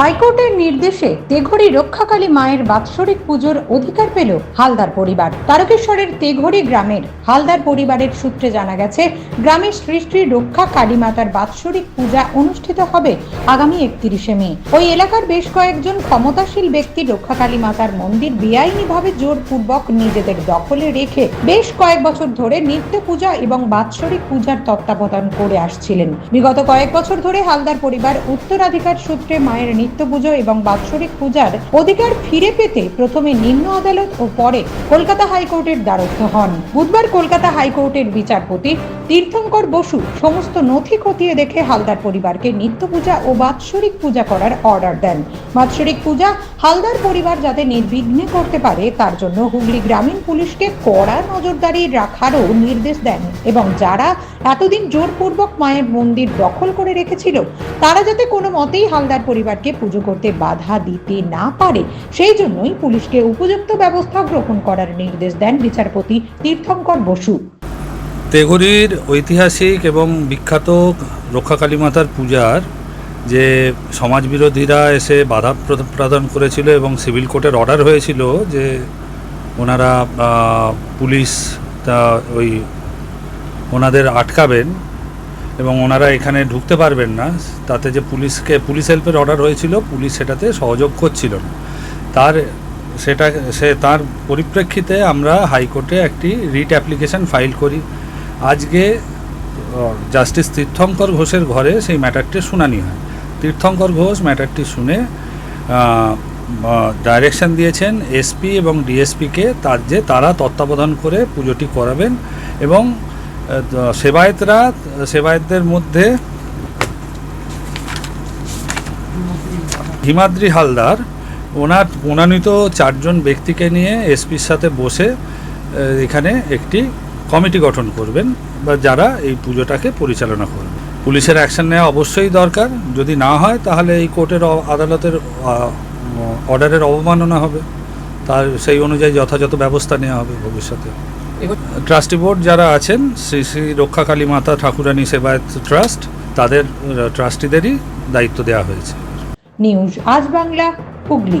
হাইকোর্টের নির্দেশে তেঘড়ি রক্ষাকালী মায়ের বাৎসরিক পুজোর অধিকার পেল হালদার পরিবার। তারকেশ্বরের তেঘড়ি গ্রামের হালদার পরিবারের সূত্রে জানা গেছে, গ্রামের সৃষ্টি রক্ষা কালী মাতার বাৎসরিক পূজা অনুষ্ঠিত হবে আগামী একত্রিশে মে। ওই এলাকার বেশ কয়েকজন ক্ষমতাশীল ব্যক্তি রক্ষা কালী মাতার মন্দির বেআইনিভাবে জোরপূর্বক নিজেদের দখলে রেখে বেশ কয়েক বছর ধরে নিত্য পূজা এবং বাৎসরিক পূজার তত্ত্বাবধান করে আসছিলেন। বিগত কয়েক বছর ধরে হালদার পরিবার উত্তরাধিকার সূত্রে মায়ের নিত্য পুজো এবং বাৎসরিক পূজার অধিকার ফিরে পেতে প্রথমে নিম্ন আদালত ও পরে কলকাতা হাইকোর্টের দ্বারস্থ হন। বুধবার কলকাতা হাইকোর্টের বিচারপতি তীর্থঙ্কর বসু সমস্ত নথি খতিয়ে দেখে হালদার পরিবারকে নিত্য পূজা ও বাৎসরিক পূজা করার অর্ডার দেন। বাৎসরিক পূজা হালদার পরিবার যাতে নির্বিঘ্নে করতে পারে, তার জন্য হুগলি গ্রামীণ পুলিশকে কড়া নজরদারি রাখারও নির্দেশ দেন এবং যারা এতদিন জোরপূর্বক মায়ের মন্দির দখল করে রেখেছিল, তারা যাতে কোনো মতেই হালদার পরিবারকে পুজো করতে বাধা দিতে না পারে, সেই জন্যই পুলিশকে উপযুক্ত ব্যবস্থা গ্রহণ করার নির্দেশ দেন বিচারপতি তীর্থঙ্কর বসু। তেঘরির ঐতিহাসিক এবং বিখ্যাত রক্ষাকালী মাতার পূজার যে সমাজবিরোধীরা এসে বাধা প্র- প্রদান করেছিল এবং সিভিল কোর্টের অর্ডার হয়েছিল যে ওনারা পুলিশ তা ওই ওনাদের আটকাবেন এবং ওনারা এখানে ঢুকতে পারবেন না। তাতে যে পুলিশকে, পুলিশ হেল্পের অর্ডার হয়েছিল, পুলিশ সেটাতে সহযোগ করছিল না। তার সেটা, সে তার পরিপ্রেক্ষিতে আমরা হাইকোর্টে একটি রিট অ্যাপ্লিকেশন ফাইল করি। আজকে জাস্টিস তীর্থঙ্কর ঘোষের ঘরে সেই ম্যাটারটি শুনানি হয়। তীর্থঙ্কর ঘোষ ম্যাটারটি শুনে ডাইরেকশন দিয়েছেন এসপি এবং ডিএসপিকে তার যে তারা তত্ত্বাবধান করে পুজোটি করাবেন এবং সেবায়েতরা, সেবায়েতদের মধ্যে হিমাদ্রি হালদার, ওনার মনোনীত চারজন ব্যক্তিকে নিয়ে এসপির সাথে বসে এখানে একটি কমিটি গঠন করবেন বা যারা এই পুজোটাকে পরিচালনা করবে পুলিশের অ্যাকশন নেওয়া অবশ্যই দরকার। যদি না হয়, তাহলে এই কোর্টের আদালতের অর্ডারের অবমাননা হবে। তার, সেই অনুযায়ী যথাযথ ব্যবস্থা নেওয়া হবে ভবিষ্যতে। ট্রাস্টি বোর্ড যারা আছেন, শ্রী শ্রী রক্ষাকালী মাতা ঠাকুরানী সেবায়ত ট্রাস্ট, তাদের ট্রাস্টিদেরই দায়িত্ব দেওয়া হয়েছে। নিউজ, আজ বাংলা, হুগলি।